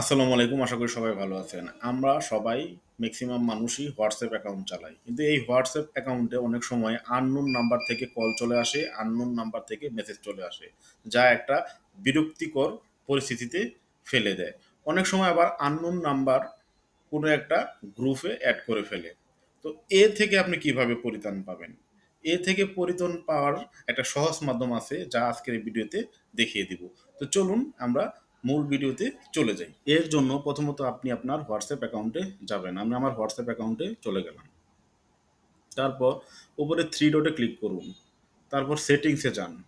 আসসালামু আলাইকুম, আশা করি সবাই ভালো আছেন। আমরা সবাই ম্যাক্সিমাম মানুষই হোয়াটসঅ্যাপ অ্যাকাউন্ট চালাই। কিন্তু এই হোয়াটসঅ্যাপ অ্যাকাউন্টে অনেক সময় আননোন নাম্বার থেকে কল চলে আসে আননোন নাম্বার থেকে মেসেজ চলে আসে, যা একটা বিরক্তিকর পরিস্থিতিতে ফেলে দেয়। অনেক সময় আবার আননোন নাম্বার কোনো একটা গ্রুপে অ্যাড করে ফেলে। তো এ থেকে আপনি কীভাবে পরিত্রাণ পাবেন? এ থেকে পরিত্রাণ পাওয়ার একটা সহজ মাধ্যম আছে, যা আজকের ভিডিওতে দেখিয়ে দিব। তো চলুন আমরা মূল ভিডিওতে চলে যাই। এর জন্য প্রথমত আপনি আপনার হোয়াটসঅ্যাপ অ্যাকাউন্টে যাবেন। আমি আমার হোয়াটসঅ্যাপ অ্যাকাউন্টে চলে গেলাম তারপর উপরে থ্রি ডটে ক্লিক করুন। তারপর সেটিংসে যান।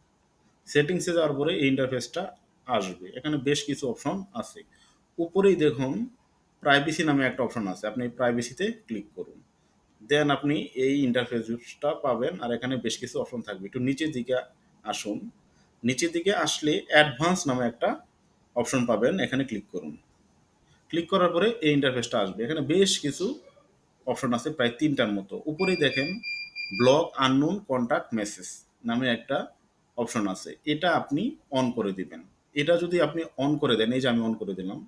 সেটিংসে যাওয়ার পরে এই ইন্টারফেসটা আসবে। এখানে বেশ কিছু অপশন আছে। উপরেই দেখুন প্রাইভেসি নামে একটা অপশন আছে। আপনি প্রাইভেসিতে ক্লিক করুন। দেন আপনি এই ইন্টারফেসটা পাবেন আর এখানে বেশ কিছু অপশন থাকবে। একটু নিচের দিকে আসুন। নিচের দিকে আসলে অ্যাডভান্স নামে একটা অপশন পাবেন, এখানে ক্লিক করুন। ক্লিক করার পরে এই ইন্টারফেসটা আসবে। এখানে বেশ কিছু অপশন আছে, প্রায় তিনটার মতো। উপরেই দেখেন ব্লক আননোন কন্ট্যাক্ট মেসেজ নামে একটা অপশন আছে। এটা আপনি অন করে দিবেন। এটা যদি আপনি অন করে দেন, এই যে আমি অন করে দিলাম,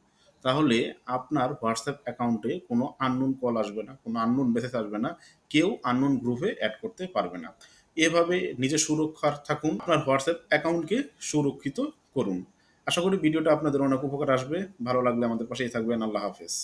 তাহলে আপনার হোয়াটসঅ্যাপ অ্যাকাউন্টে কোনো আননোন কল আসবে না, কোনো আননোন মেসেজ আসবে না। কেউ আননোন গ্রুপে অ্যাড করতে পারবে না। এভাবে নিজে সুরক্ষার থাকুন, আপনার হোয়াটসঅ্যাপ অ্যাকাউন্টকে সুরক্ষিত করুন। আশা করি ভিডিওটা আপনাদের অনেক উপকার আসবে। ভালো লাগলে আমাদের পাশেই থাকবেন। আল্লাহ হাফেজ।